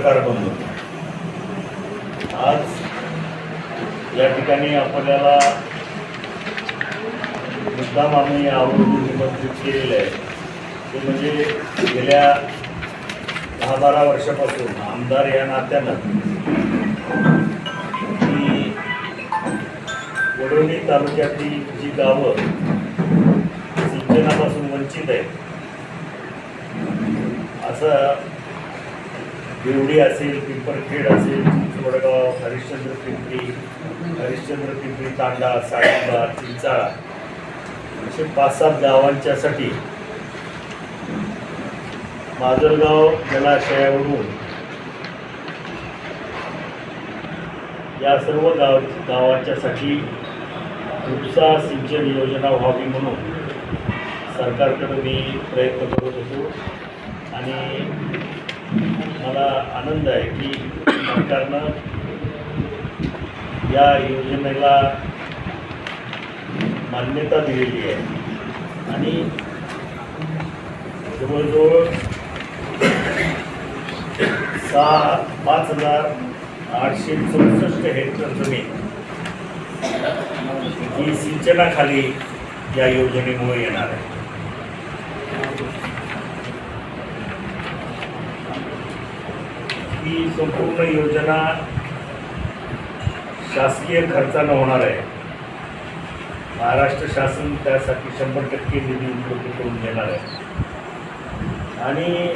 सरकार बनलं आज या ठिकाणी आपल्याला मुद्दाम आम्ही आवर्जून निमंत्रित केलेलं आहे ते म्हणजे गेल्या दहा बारा वर्षापासून आमदार या नात्यानं वडोणी तालुक्यातली तालुक्यातील जी गावं सिंचनापासून वंचित आहेत असं देवडी असेल पिंपरखेड असेल चिंचवडगाव हरिश्चंद्र पिंपरी हरिश्चंद्र पिंपरी तांडा साळीबा चिंचाळा असे पाच सात गावांच्यासाठी माजलगाव जलाशयावरून या सर्व गाव गावांच्यासाठी उपसा सिंचन योजना व्हावी म्हणून सरकारकडे मी प्रयत्न करत होतो. आणि मला आनंद आहे की सरकारनं या योजनेला मान्यता दिलेली आहे. आणि जवळजवळ सहा पाच हजार आठशे चौसष्ट हेक्टर जमीन ही सिंचनाखाली या योजनेमुळे येणार आहे. ही संपूर्ण योजना शासकीय खर्चानं होणार आहे. महाराष्ट्र शासन त्यासाठी शंभर टक्के निधी उपलब्ध करून देणार आहे. आणि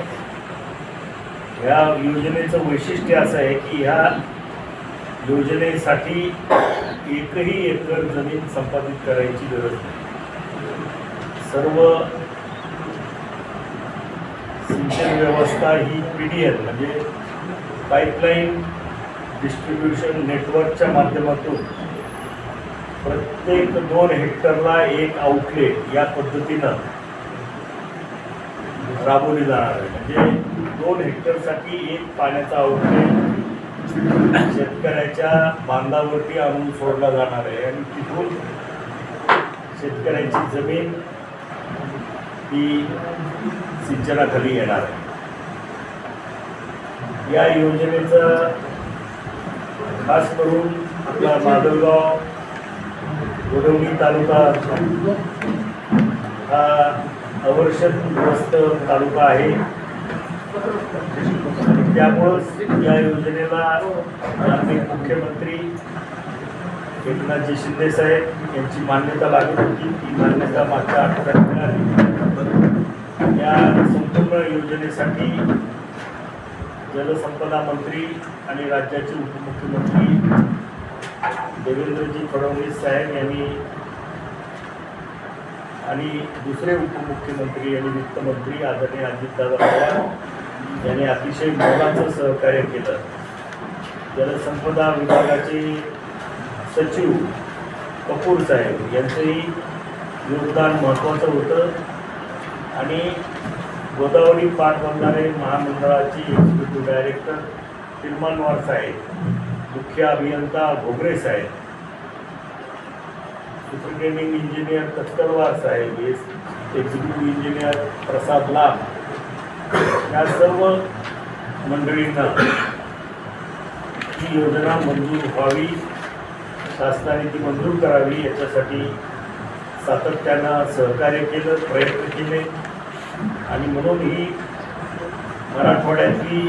ह्या योजनेचं वैशिष्ट्य असं आहे की ह्या योजनेसाठी एकही एकर जमीन संपादित करायची गरज नाही. सर्व सिंचन व्यवस्था ही पी डी एल म्हणजे पाईपलाईन डिस्ट्रीब्युशन नेटवर्कच्या माध्यमातून प्रत्येक दोन हेक्टरला एक आउटलेट या पद्धतीनं राबवली जाणार आहे. म्हणजे दोन हेक्टरसाठी एक पाण्याचा आउटलेट शेतकऱ्याच्या बांधावरती आणून सोडला जाणार आहे. आणि तिथून शेतकऱ्याची जमीन ही सिंचनाखाली येणार आहे. या योजनेचा खास करून आपला माधवगाव गोडवली तालुका हा अवर्षदग्रस्त तालुका आहे. त्यामुळंच या योजनेला आम्ही मुख्यमंत्री एकनाथजी शिंदेसाहेब यांची मान्यता लागत होती. ती मान्यता मागच्या आठवड्यात मिळाली. या संपूर्ण योजनेसाठी जलसंपदा मंत्री आणि राज्याचे उपमुख्यमंत्री देवेंद्रजी फडणवीस साहेब यांनी आणि दुसरे उपमुख्यमंत्री आणि वित्तमंत्री आदरणीय अजितदादा पवार यांनी अतिशय मोलाचं सहकार्य केलं. जलसंपदा विभागाचे सचिव कपूर साहेब यांचंही योगदान महत्त्वाचं होतं. आणि गोदावरी पाटबंधारे महामंडळाची एक्झिक्युटिव्ह डायरेक्टर तिरमानवार साहेब मुख्य अभियंता घोगरे साहेब सुप्रिटेंडिंग इंजिनियर तस्करवार साहेब एक्झिक्युटिव्ह इंजिनियर प्रसाद लाभ या सर्व मंडळींना ही योजना मंजूर व्हावी शासनाने ती मंजूर करावी याच्यासाठी सातत्यानं सहकार्य केलं प्रयत्न केले. आणि म्हणून ही मराठवाड्यातली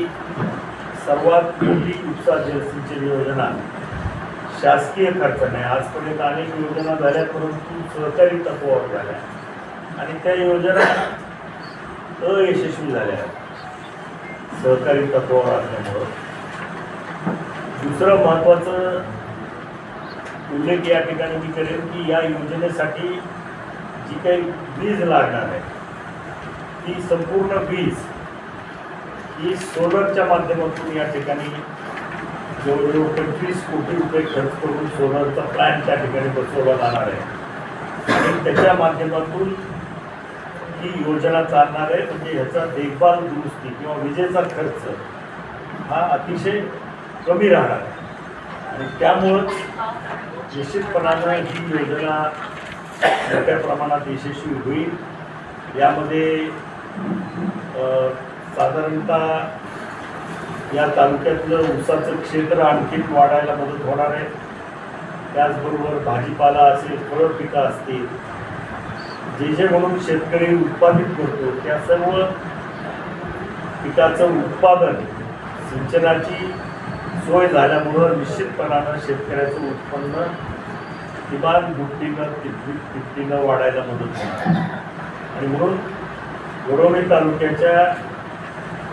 सर्वात मोठी उपसा जलसिंचन योजना शासकीय खर्चाने आजपर्यंत अनेक योजना झाल्या परंतु सहकारी तत्वावर झाल्या आणि त्या योजना अयशस्वी झाल्या. सहकारी तत्वावर असल्यामुळं दुसरं महत्त्वाचं उल्लेख या ठिकाणी मी करेन की या योजनेसाठी जी काही वीज लागणार आहे ती संपूर्ण वीज की सोलरच्या माध्यमातून या ठिकाणी जवळजवळ पंचवीस कोटी रुपये खर्च करून सोलरचा प्लॅन त्या ठिकाणी बसवला जाणार आहे. आणि त्याच्या माध्यमातून ही योजना चालणार आहे. म्हणजे ह्याचा देखभाल दुरुस्ती किंवा विजेचा खर्च हा अतिशय कमी राहणार आहे. आणि त्यामुळंच निश्चितपणानं ही योजना मोठ्या प्रमाणात यशस्वी होईल. यामध्ये साधारणतः या तालुक्यातलं ऊसाचं क्षेत्र आणखी वाढायला मदत होणार आहे. त्याचबरोबर भाजीपाला असेल फळ पिकं असतील. जे जे म्हणून शेतकरी उत्पादित करतो त्या सर्व पिकाचं उत्पादन सिंचनाची सोय झाल्यामुळं निश्चितपणानं शेतकऱ्याचं उत्पन्न किमान दुपटीनं तिप्पी तिप्पटीनं वाढायला मदत होणार आणि म्हणून गोडवणे तालुक्याच्या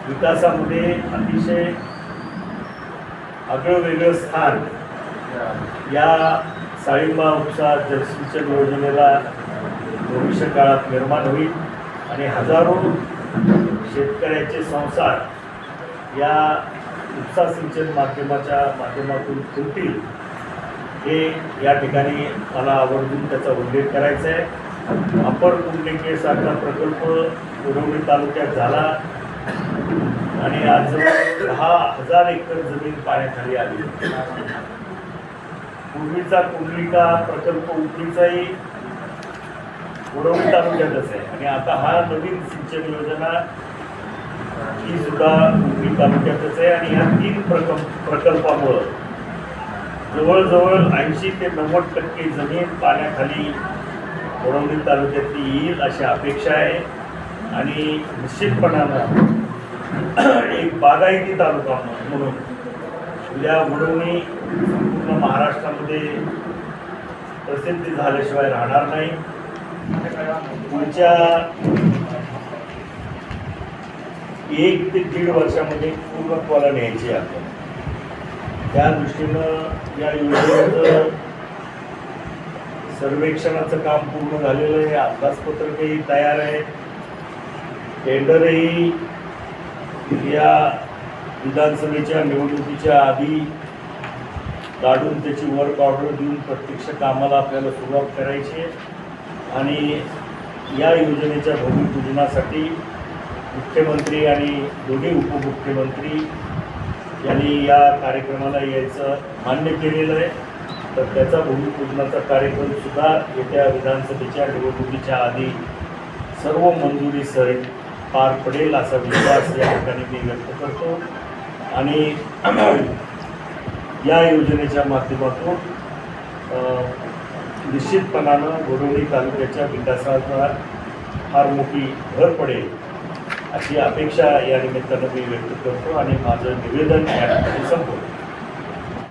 विकासामध्ये अतिशय आगळं वेगळं स्थान या साळींबा उपसा जलसिंचन योजनेला भविष्य काळात निर्माण होईल आणि हजारो शेतकऱ्याचे संसार या उपसा सिंचन माध्यमाच्या माध्यमातून खुलतील हे या ठिकाणी मला आवर्जून त्याचा उल्लेख करायचा आहे. अप्पर कुंडलिकेसारखा प्रकल्प पुरवणी तालुक्यात झाला. आणि आज दहा हजार एकर जमीन पाण्याखाली आली. पूर्वीचा कुंडलिका प्रकल्प उपरीचाही उडवणी तालुक्यातच आहे. आणि आता हा नवीन सिंचन योजना ही सुद्धा उकळी तालुक्यातच आहे. आणि या तीन प्रकल्प प्रकल्पामुळं जवळजवळ ऐंशी ते नव्वद टक्के जमीन पाण्याखाली उडवणी तालुक्यातली येईल अशी अपेक्षा आहे. आणि निश्चितपणानं एक बागायती तालुका म्हणून या वडवणी संपूर्ण महाराष्ट्रामध्ये प्रसिद्धी झाल्याशिवाय राहणार नाही. पुढच्या एक ते दीड वर्षामध्ये पूर्णत्वाला न्यायची आपण त्या दृष्टीनं या योजनेचं सर्वेक्षणाचं काम पूर्ण झालेलं आहे. अभ्यासपत्रकही तयार आहे. टेंडरही या विधानसभेच्या निवडणुकीच्या आधी काढून त्याची वर्क ऑर्डर देऊन प्रत्यक्ष कामाला आपल्याला सुरुवात करायची आहे. आणि या योजनेच्या भूमिपूजनासाठी मुख्यमंत्री आणि दोन्ही उपमुख्यमंत्री यांनी या कार्यक्रमाला यायचं मान्य केलेलं आहे. तर त्याचा भूमिपूजनाचा कार्यक्रमसुद्धा येत्या विधानसभेच्या निवडणुकीच्या आधी सर्व मंजुरीसहित पार पडेल असा विश्वास या ठिकाणी मी व्यक्त करतो. आणि या योजनेच्या माध्यमातून निश्चितपणानं गोडवणी तालुक्याच्या विकासाचा फार मोठी भर पडेल अशी अपेक्षा या निमित्तानं मी व्यक्त करतो आणि माझं निवेदन या ठिकाणी संपवतो.